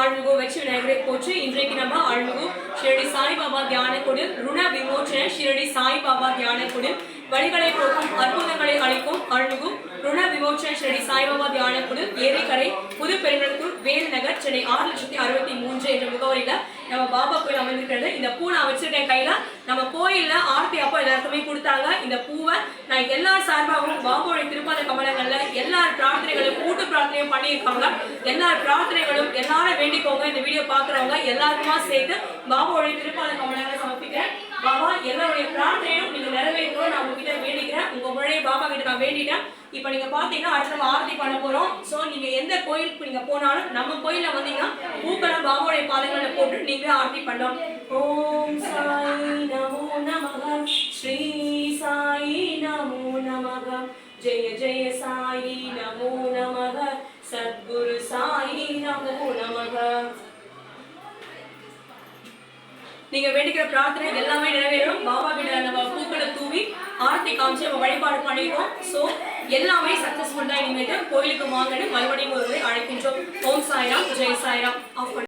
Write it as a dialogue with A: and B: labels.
A: அருள்மிகு வெற்றி விநாயகரை போற்றி இன்றைக்கு நம்ம அருள்மிகு ஷிரடி சாய்பாபா தியானக்குடில் ருண விமோச்சன ஷிரடி சாய்பாபா தியானக்குடில் வழிகளை போக்கும் அற்புதங்களை அளிக்கும் அருள்மிகு ருண விமோச்சன ஷிரடி சாய்பாபா தியானக்குடில் ஏரிக்கரை புது பெருநத்தூர் வேல் நகர் சென்னை ஆறு லட்சத்தி அறுபத்தி மூன்று என்ற முகவரியில நம்ம பாபா கோயில் அமைந்திருக்கிறது. இந்த பூ நான் வச்சிருக்கேன் கையில நம்ம கோயில்ல ஆர்த்தி எல்லாருக்குமே கொடுத்தாங்க. இந்த பூவை நான் எல்லா சார்பாகவும் பாபாவுடைய திருப்பாத கமலங்கள்ல எல்லா பிரார்த்தனைகளும் கூட்டு பிரார்த்தனையும் பண்ணியிருக்காங்க. எல்லா பிரார்த்தனைகளும் எல்லாரும் வேண்டிக்கோங்க. இந்த வீடியோ பாக்குறவங்க எல்லாருக்குமா சேர்த்து பாபாவுடைய திருப்பாத கமலங்களை சமர்ப்பிக்கிறேன். பாபா எல்லாருடைய பிரார்த்தனையும் நீங்க நிறைவேற்றணும் நான் உங்ககிட்ட வேண்டிக்கிறேன். உங்க முறையை பாபா கிட்ட நான் வேண்டிட்டேன். இப்போ நீங்க பாத்தீங்கன்னா அடுத்து நம்ம ஆரத்தி பண்ண போறோம். சோ நீங்க எந்த கோயிலுக்கு நீங்க போனாலும் நம்ம கோயில வந்தீங்கன்னா பூக்களை பாபாவுடைய பாதங்களை போட்டு நீங்க ஆரத்தி பண்ணலாம் ஓம் சாய். நமோ நமக ஜெய ஜெய சாயி நமோ நமக சத்குரு சாயி நமோ நமக நீங்க வேண்டிக்கிற பிரார்த்தனை எல்லாமே நிறைவேறும். பாபா கிட்ட நம்ம பூக்களை தூவி ஆர்த்தி காமிச்சு நம்ம வழிபாடு பண்ணிடுவோம். சோ எல்லாமே சக்சஸ்ஃபுல் தான். இனிமேட்டு கோயிலுக்கு வாங்கன்னு மறுபடியும் ஒரு அழைக்கின்றோம். ஓம் சாய்ராம் ஜெய் சாய்ராம். ஆஃப்